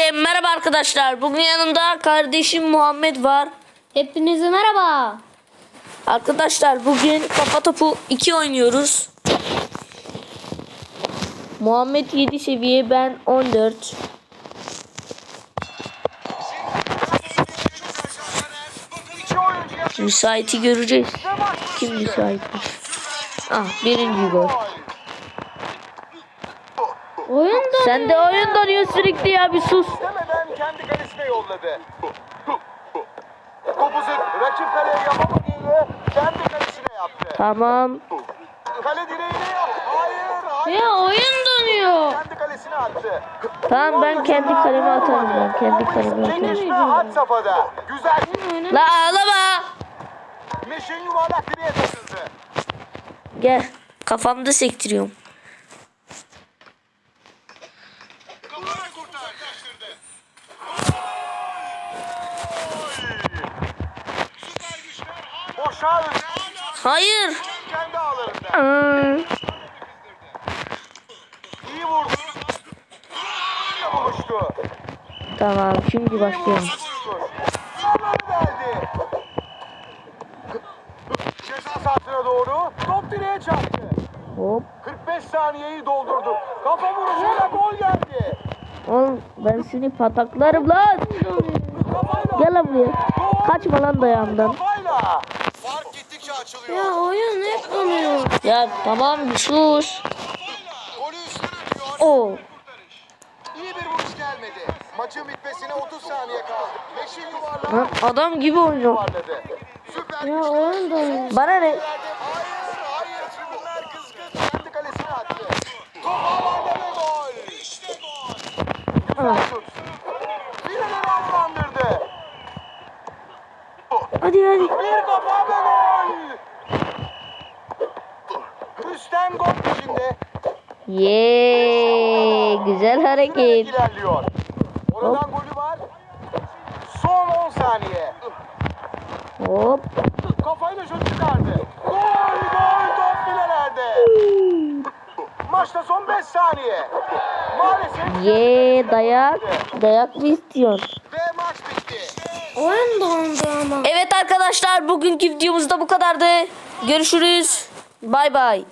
Herkese merhaba arkadaşlar. Bugün yanımda kardeşim Muhammed var. Hepinize merhaba. Arkadaşlar bugün kafa topu 2 oynuyoruz. Muhammed 7 seviye ben 14. Müsaiti göreceğiz. Kim müsaitmiş? Ah birinci gol. Oyun Sen de oyun donuyor sürekli ya bir sus. istemeden kendi kalesine yolladı. Topuzu rakip kaleye yapamadığını kendi kalesine yaptı. Tamam. Kale direğine yaptı. Hayır, hayır. ya oyun donuyor. Kendi kalesine attı. Tamam ben kendi kaleme atarım ben. Kendi kaleme atarım. Had safhada. Güzel. La ağlama. Meşin yuvarlak direğe takıldı. Gel. Kafamda sektiriyorum. Boşa Hayır. kendi ağlarında. İyi vurdu. İyi buluştu. Tamam şimdi geldi. Ceza sahasına doğru top direğe çarptı. Hop. 45 saniyeyi doldurduk. Kafa vuruşuyla gol geldi. Oğlum ben seni pataklarım lan. Gel lan buraya. Kaçma lan dayağımdan. Kafayla. Fark gittikçe açılıyor. Ya oyun hep donuyor. Ya tamam bir sus. Oo. İyi bir vuruş gelmedi. Maçın bitmesine 30 saniye kaldı. Beşin yuvarlağı Lan adam gibi oynuyor. yuvarladı. Ya oyun donuyor. Bana ne? Hayır, hayır. Tribünler kızgın. Kendi kalesine attı. Top havada ve gol. İşte gol. Güzel şut. Fileleri havalandırdı. Hadi. Bir kafa ve gol. Üstten gol peşinde. Yeee güzel hareket. ilerliyor. Oradan golü var. Son 10 saniye. Hop. Kafayla şut çıkardı. Gol gol top filelerde. Maçta son 5 saniye. Maalesef Ye dayak. Dayak mı istiyorsun? Oyun dondu ama. Evet arkadaşlar bugünkü videomuz da bu kadardı. Görüşürüz. Bay bay.